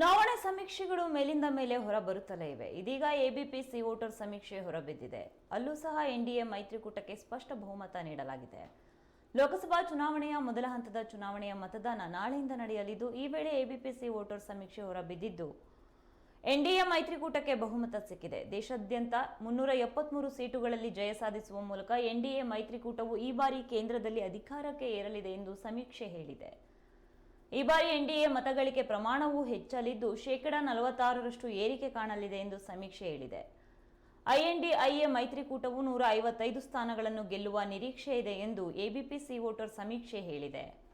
ಚುನಾವಣೆ ಸಮೀಕ್ಷೆಗಳು ಮೇಲಿಂದ ಮೇಲೆ ಹೊರಬರುತ್ತಲೇ ಇವೆ. ಇದೀಗ ಎಬಿಪಿಸಿ ವೋಟರ್ ಸಮೀಕ್ಷೆ ಹೊರಬಿದ್ದಿದೆ. ಅಲ್ಲೂ ಸಹ ಎನ್ಡಿಎ ಮೈತ್ರಿಕೂಟಕ್ಕೆ ಸ್ಪಷ್ಟ ಬಹುಮತ ನೀಡಲಾಗಿದೆ. ಲೋಕಸಭಾ ಚುನಾವಣೆಯ ಮೊದಲ ಹಂತದ ಚುನಾವಣೆಯ ಮತದಾನ ನಾಳೆಯಿಂದ ನಡೆಯಲಿದ್ದು, ಈ ವೇಳೆ ಎಬಿಪಿಸಿ ವೋಟರ್ ಸಮೀಕ್ಷೆ ಹೊರಬಿದ್ದಿದ್ದು, ಎನ್ಡಿಎ ಮೈತ್ರಿಕೂಟಕ್ಕೆ ಬಹುಮತ ಸಿಕ್ಕಿದೆ. ದೇಶಾದ್ಯಂತ ಮುನ್ನೂರ ಎಪ್ಪತ್ಮೂರು ಸೀಟುಗಳಲ್ಲಿ ಜಯ ಸಾಧಿಸುವ ಮೂಲಕ ಎನ್ಡಿಎ ಮೈತ್ರಿಕೂಟವು ಈ ಬಾರಿ ಕೇಂದ್ರದಲ್ಲಿ ಅಧಿಕಾರಕ್ಕೆ ಏರಲಿದೆ ಎಂದು ಸಮೀಕ್ಷೆ ಹೇಳಿದೆ. ಈ ಬಾರಿ ಎನ್ಡಿಎ ಮತಗಳಿಕೆ ಪ್ರಮಾಣವೂ ಹೆಚ್ಚಲಿದ್ದು ಶೇಕಡಾ ನಲವತ್ತಾರರಷ್ಟು ಏರಿಕೆ ಕಾಣಲಿದೆ ಎಂದು ಸಮೀಕ್ಷೆ ಹೇಳಿದೆ. ಐಎನ್ಡಿಐಎ ಮೈತ್ರಿಕೂಟವು ನೂರ ಐವತ್ತೈದು ಸ್ಥಾನಗಳನ್ನು ಗೆಲ್ಲುವ ನಿರೀಕ್ಷೆ ಇದೆ ಎಂದು ಎಬಿಪಿಸಿ ವೋಟರ್ ಸಮೀಕ್ಷೆ ಹೇಳಿದೆ.